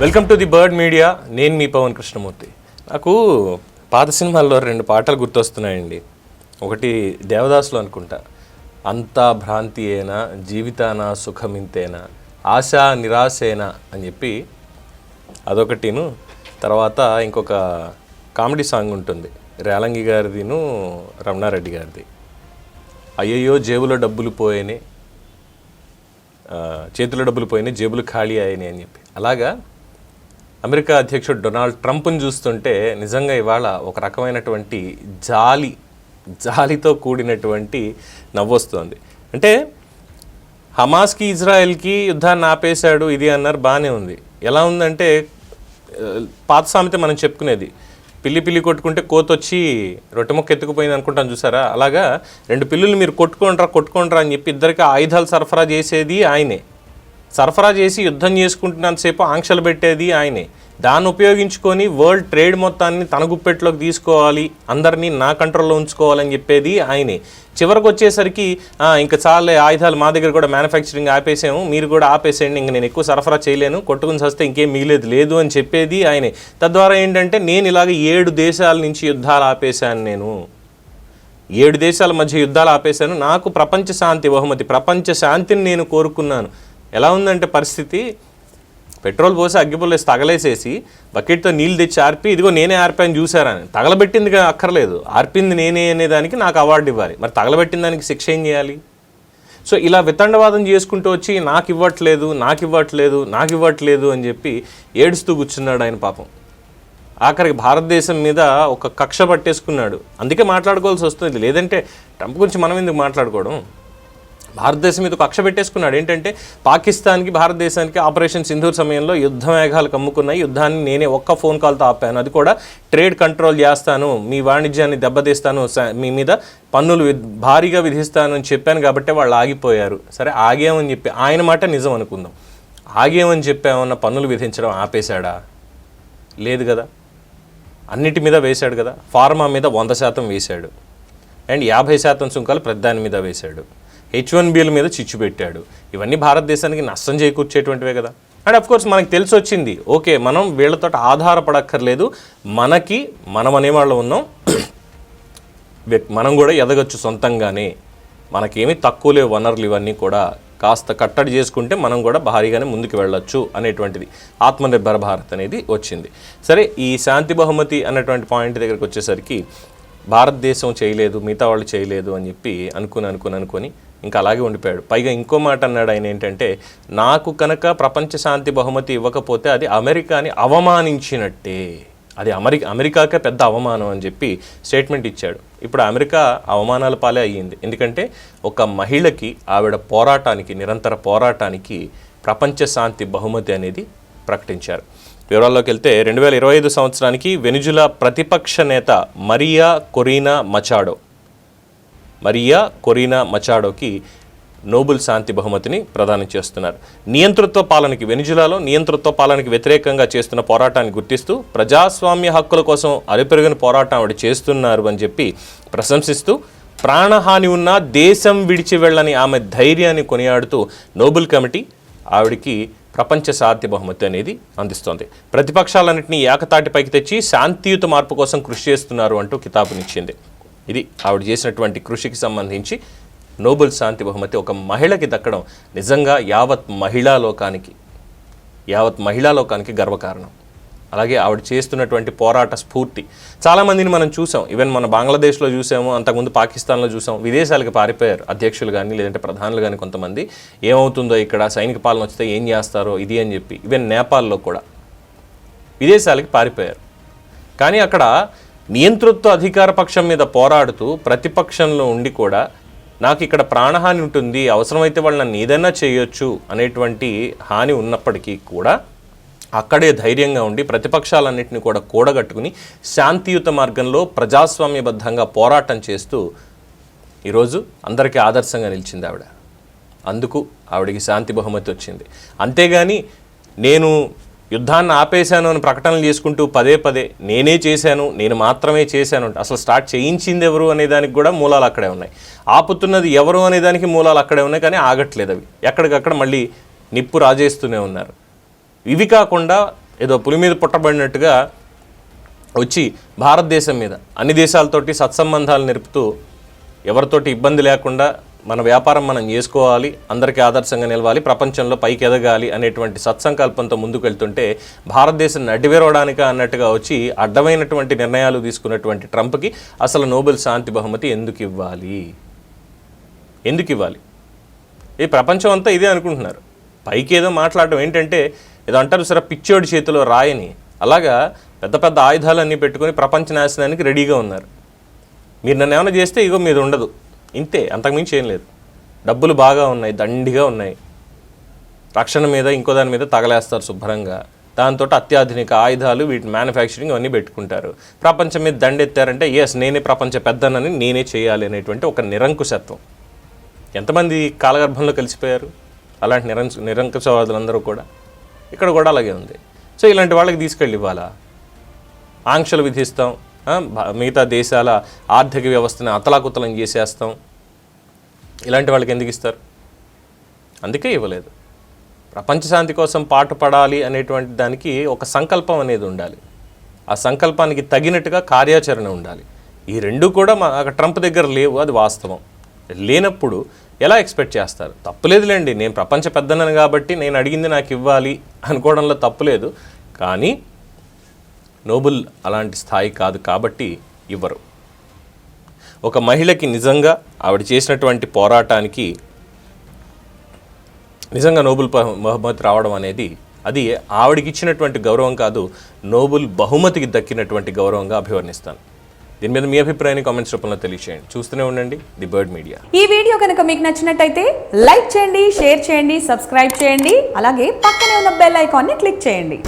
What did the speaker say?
Welcome to the bird media నేను మీ పవన్ కృష్ణమూర్తి. నాకు పాత సినిమాల్లో రెండు పాటలు గుర్తొస్తున్నాయండి. ఒకటి దేవదాసులు అనుకుంటా. అంతా భ్రాంతి అయినా జీవితాన సుఖమింతేనా ఆశ నిరాశేనా అని చెప్పి అదొకటిను తర్వాత ఇంకొక కామెడీ సాంగ్ ఉంటుంది. రేలంగి గారిదిను రమణారెడ్డి గారిది. అయ్యయ్యో జేబులో డబ్బులు పోయినాయి చేతిలో డబ్బులు పోయినాయి జేబులు ఖాళీ అయినాయి అని చెప్పి. అలాగా అమెరికా అధ్యక్షుడు డొనాల్డ్ ట్రంప్ని చూస్తుంటే నిజంగా ఇవాళ ఒక రకమైనటువంటి జాలి జాలితో కూడినటువంటి నవ్వొస్తుంది అంటే హమాస్కి ఇజ్రాయెల్కి యుద్ధాన్ని ఆపేశాడు ఇది అన్నారు బాగానే ఉంది. ఎలా ఉందంటే పాత సామెత మనం చెప్పుకునేది పిల్లి పిల్లి కొట్టుకుంటే కోతొచ్చి రొట్టె మొక్క ఎత్తుకుపోయింది అనుకుంటాను చూసారా? అలాగా రెండు పిల్లులు మీరు కొట్టుకోండ్రా కొట్టుకోండ్రా అని చెప్పి ఇద్దరికి ఆయుధాలు సరఫరా చేసేది ఆయనే. సరఫరా చేసి యుద్ధం చేసుకుంటున్నంతసేపు ఆంక్షలు పెట్టేది ఆయనే. దాన్ని ఉపయోగించుకొని వరల్డ్ ట్రేడ్ మొత్తాన్ని తన గుప్పెట్లోకి తీసుకోవాలి అందరినీ నా కంట్రోల్లో ఉంచుకోవాలని చెప్పేది ఆయనే. చివరికి వచ్చేసరికి ఇంకా చాలే ఆయుధాలు మా దగ్గర కూడా మ్యానుఫ్యాక్చరింగ్ ఆపేసాము మీరు కూడా ఆపేసేయండి ఇంక నేను ఎక్కువ సరఫరా చేయలేను కొట్టుకుని వస్తే ఇంకేం మిగిలేదు లేదు అని చెప్పేది ఆయనే. తద్వారా ఏంటంటే నేను ఇలాగ ఏడు దేశాల నుంచి యుద్ధాలు ఆపేశాను నేను. ఏడు దేశాల మధ్య యుద్ధాలు ఆపేశాను. నాకు ప్రపంచ శాంతి బహుమతి ప్రపంచ శాంతిని నేను కోరుకున్నాను. ఎలా ఉందంటే పరిస్థితి? పెట్రోల్ పోసి అగ్గిపుల్లేసి తగలేసేసి బకెట్తో నీళ్ళు తెచ్చి ఆర్పి ఇదిగో నేనే ఆర్పాను చూసారని తగలబెట్టింది అక్కర్లేదు. ఆర్పింది నేనే అనేదానికి నాకు అవార్డు ఇవ్వాలి. మరి తగలబెట్టిన దానికి శిక్ష ఏం చేయాలి? సో ఇలా వితండవాదం చేసుకుంటూ వచ్చి నాకు ఇవ్వట్లేదు నాకు ఇవ్వట్లేదు నాకు ఇవ్వట్లేదు అని చెప్పి ఏడుస్తూ కూర్చున్నాడు ఆయన పాపం. ఆఖరికి భారతదేశం మీద ఒక కక్ష పట్టేసుకున్నాడు. అందుకే మాట్లాడుకోవాల్సి వస్తుంది. లేదంటే ట్రంప్ గురించి మనం ఎందుకు మాట్లాడుకోవడం? భారతదేశం మీద కక్ష పెట్టేసుకున్నాడు. ఏంటంటే పాకిస్తాన్కి భారతదేశానికి ఆపరేషన్ సింధూర్ సమయంలో యుద్ధ మేఘాలు కమ్ముకున్నాయి. యుద్ధాన్ని నేనే ఒక్క ఫోన్ కాల్తో ఆపాను. అది కూడా ట్రేడ్ కంట్రోల్ చేస్తాను మీ వాణిజ్యాన్ని దెబ్బతీస్తాను స- మీ మీద పన్నులు వి- భారీగా విధిస్తానని చెప్పాను కాబట్టి వాళ్ళు ఆగిపోయారు. సరే ఆగేమని చెప్పి ఆయన మాట నిజం అనుకుందాం. ఆగేమని చెప్పామన్న పన్నులు విధించడం ఆపేశాడా? లేదు కదా. అన్నిటి మీద వేశాడు కదా. ఫార్మా మీద వంద శాతం వేశాడు. అండ్ యాభై శాతం సుంకాలు ప్రధాని మీద వేశాడు. హెచ్ వన్ బిల్ మీద చిచ్చు పెట్టాడు. ఇవన్నీ భారతదేశానికి నష్టం చేకూర్చేటువంటివే కదా. అండ్ అఫ్ కోర్స్ మనకి తెలిసి వచ్చింది ఓకే మనం వీళ్ళతో ఆధారపడక్కర్లేదు. మనకి మనం అనేవాళ్ళు ఉన్నాం. మనం కూడా ఎదగచ్చు సొంతంగానే. మనకేమీ తక్కువ లేవు వనరులు ఇవన్నీ కూడా. కాస్త కట్టడి చేసుకుంటే మనం కూడా భారీగానే ముందుకు వెళ్ళొచ్చు అనేటువంటిది. ఆత్మనిర్భర భారత్ అనేది వచ్చింది. సరే ఈ శాంతి బహుమతి అన్నటువంటి పాయింట్ దగ్గరికి వచ్చేసరికి భారతదేశం చేయలేదు మిగతా వాళ్ళు చేయలేదు అని చెప్పి అనుకుని అనుకుని అనుకొని ఇంకా అలాగే ఉండిపోయాడు. పైగా ఇంకో మాట అన్నాడు ఆయన ఏంటంటే నాకు కనుక ప్రపంచ శాంతి బహుమతి ఇవ్వకపోతే అది అమెరికాని అవమానించినట్టే. అది అమెరికా అమెరికాకే పెద్ద అవమానం అని చెప్పి స్టేట్మెంట్ ఇచ్చాడు. ఇప్పుడు అమెరికా అవమానాల పాలే అయ్యింది. ఎందుకంటే ఒక మహిళకి ఆవిడ పోరాటానికి నిరంతర పోరాటానికి ప్రపంచ శాంతి బహుమతి అనేది ప్రకటించారు. వివరాల్లోకి వెళ్తే రెండు వేల ఇరవై ఐదు సంవత్సరానికి వెనుజులా ప్రతిపక్ష నేత Maria Corina Machado Maria Corina మచాడోకి Nobel శాంతి బహుమతిని ప్రదానం చేస్తున్నారు. నియంతృత్వ పాలనకి వెనుజులాలో నియంతృత్వ పాలనకి వ్యతిరేకంగా చేస్తున్న పోరాటాన్ని గుర్తిస్తూ ప్రజాస్వామ్య హక్కుల కోసం అరిపెరుగని పోరాటం ఆవిడ చేస్తున్నారు అని చెప్పి ప్రశంసిస్తూ ప్రాణహాని ఉన్న దేశం విడిచి వెళ్ళని ఆమె ధైర్యాన్ని కొనియాడుతూ నోబెల్ కమిటీ ఆవిడికి ప్రపంచ శాంతి బహుమతి అనేది అందిస్తోంది. ప్రతిపక్షాలన్నింటినీ ఏకతాటిపైకి తెచ్చి శాంతియుత మార్పు కోసం కృషి చేస్తున్నారు అంటూ కితాబునిచ్చింది. ఇది ఆవిడ చేసినటువంటి కృషికి సంబంధించి నోబెల్ శాంతి బహుమతి ఒక మహిళకి దక్కడం నిజంగా యావత్ మహిళా లోకానికి యావత్ మహిళా లోకానికి గర్వకారణం. అలాగే ఆవిడ చేస్తున్నటువంటి పోరాట స్ఫూర్తి. చాలామందిని మనం చూసాం. ఈవెన్ మన బంగ్లాదేశ్లో చూసాము అంతకుముందు పాకిస్తాన్లో చూసాం విదేశాలకు పారిపోయారు అధ్యక్షులు కానీ లేదంటే ప్రధానులు కానీ కొంతమంది. ఏమవుతుందో ఇక్కడ సైనిక పాలన వస్తే ఏం చేస్తారో ఇది అని చెప్పి ఈవెన్ నేపాల్లో కూడా. విదేశాలకి పారిపోయారు. కానీ అక్కడ నియంతృత్వ అధికార పక్షం మీద పోరాడుతూ ప్రతిపక్షంలో ఉండి కూడా నాకు ఇక్కడ ప్రాణహాని ఉంటుంది అవసరమైతే వాళ్ళు నన్ను ఏదైనా చేయొచ్చు అనేటువంటి హాని ఉన్నప్పటికీ కూడా అక్కడే ధైర్యంగా ఉండి ప్రతిపక్షాలన్నింటినీ కూడా కూడగట్టుకుని శాంతియుత మార్గంలో ప్రజాస్వామ్యబద్ధంగా పోరాటం చేస్తూ ఈరోజు అందరికీ ఆదర్శంగా నిలిచింది ఆవిడ. అందుకు ఆవిడకి శాంతి బహుమతి వచ్చింది. అంతేగాని నేను యుద్ధాన్ని ఆపేశాను అని ప్రకటనలు చేసుకుంటూ పదే పదే నేనే చేశాను నేను మాత్రమే చేశాను అంటే అసలు స్టార్ట్ చేయించింది ఎవరు అనే దానికి కూడా మూలాలు అక్కడే ఉన్నాయి. ఆపుతున్నది ఎవరు అనే దానికి మూలాలు అక్కడే ఉన్నాయి కానీ ఆగట్లేదు అవి. ఎక్కడికక్కడ మళ్ళీ నిప్పు రాజేస్తూనే ఉన్నారు. ఇవి కాకుండా ఏదో పులి మీద పుట్టబడినట్టుగా వచ్చి భారతదేశం మీద అన్ని దేశాలతోటి సత్సంబంధాలు నిలుపుతూ ఎవరితోటి ఇబ్బంది లేకుండా మన వ్యాపారం మనం చేసుకోవాలి అందరికీ ఆదర్శంగా నిలవాలి ప్రపంచంలో పైకి ఎదగాలి అనేటువంటి సత్సంకల్పంతో ముందుకు వెళ్తుంటే భారతదేశం నడివేరవడానిక అన్నట్టుగా వచ్చి అడ్డమైనటువంటి నిర్ణయాలు తీసుకున్నటువంటి ట్రంప్కి అసలు నోబెల్ శాంతి బహుమతి ఎందుకు ఇవ్వాలి? ఎందుకు ఇవ్వాలి? ఈ ప్రపంచం అంతా ఇదే అనుకుంటున్నారు. పైకి ఏదో మాట్లాడడం ఏంటంటే ఏదో అంటారు సరే పిచ్చోడి చేతిలో రాయని. అలాగా పెద్ద పెద్ద ఆయుధాలన్నీ పెట్టుకొని ప్రపంచ నాశనానికి రెడీగా ఉన్నారు. మీరు నన్ను ఏమైనా చేస్తే ఇగో మీద ఉండదు ఇంతే అంతకుమించి ఏం లేదు. డబ్బులు బాగా ఉన్నాయి దండిగా ఉన్నాయి. రక్షణ మీద ఇంకో దాని మీద తగలేస్తారు శుభ్రంగా. దాంతో అత్యాధునిక ఆయుధాలు వీటి మ్యానుఫ్యాక్చరింగ్ అవన్నీ పెట్టుకుంటారు. ప్రపంచం మీద దండెత్తారంటే ఎస్ నేనే ప్రపంచ పెద్దనని నేనే చేయాలి అనేటువంటి ఒక నిరంకుశత్వం. ఎంతమంది కాలగర్భంలో కలిసిపోయారు? అలాంటి నిరం నిరంకుశవాదులందరూ కూడా. ఇక్కడ కూడా అలాగే ఉంది. సో ఇలాంటి వాళ్ళకి తీసుకెళ్ళి ఇవ్వాలా ఆంక్షలు విధిస్తాం. మిగతా దేశాల ఆర్థిక వ్యవస్థని అతలాకుతలం చేసేస్తాం. ఇలాంటి వాళ్ళకి ఎందుకు ఇస్తారు? అందుకే ఇవ్వలేదు. ప్రపంచ శాంతి కోసం పాటుపడాలి అనేటువంటి దానికి ఒక సంకల్పం అనేది ఉండాలి. ఆ సంకల్పానికి తగినట్టుగా కార్యాచరణ ఉండాలి. ఈ రెండు కూడా మా ట్రంప్ దగ్గర లేవు అది వాస్తవం. లేనప్పుడు ఎలా ఎక్స్పెక్ట్ చేస్తారు? తప్పులేదులేండి నేను ప్రపంచ పెద్దనని కాబట్టి నేను అడిగింది నాకు ఇవ్వాలి అనుకోవడంలో తప్పులేదు. కానీ నోబుల్ అలాంటి స్థాయి కాదు కాబట్టి ఇవ్వరు. ఒక మహిళకి నిజంగా ఆవిడ చేసినటువంటి పోరాటానికి నిజంగా నోబుల్ బహుమతి రావడం అనేది అది ఆవిడకి ఇచ్చినటువంటి గౌరవం కాదు నోబుల్ బహుమతికి దక్కినటువంటి గౌరవంగా అభివర్ణిస్తాను. దీని మీద మీ అభిప్రాయాన్ని కామెంట్స్ రూపంలో తెలియచేయండి. చూస్తూనే ఉండండి ది బర్డ్ మీడియా. ఈ వీడియో కనుక మీకు నచ్చినట్టయితే లైక్ చేయండి షేర్ చేయండి సబ్స్క్రైబ్ చేయండి అలాగే పక్కనే ఉన్న బెల్ ఐకాన్ని క్లిక్ చేయండి.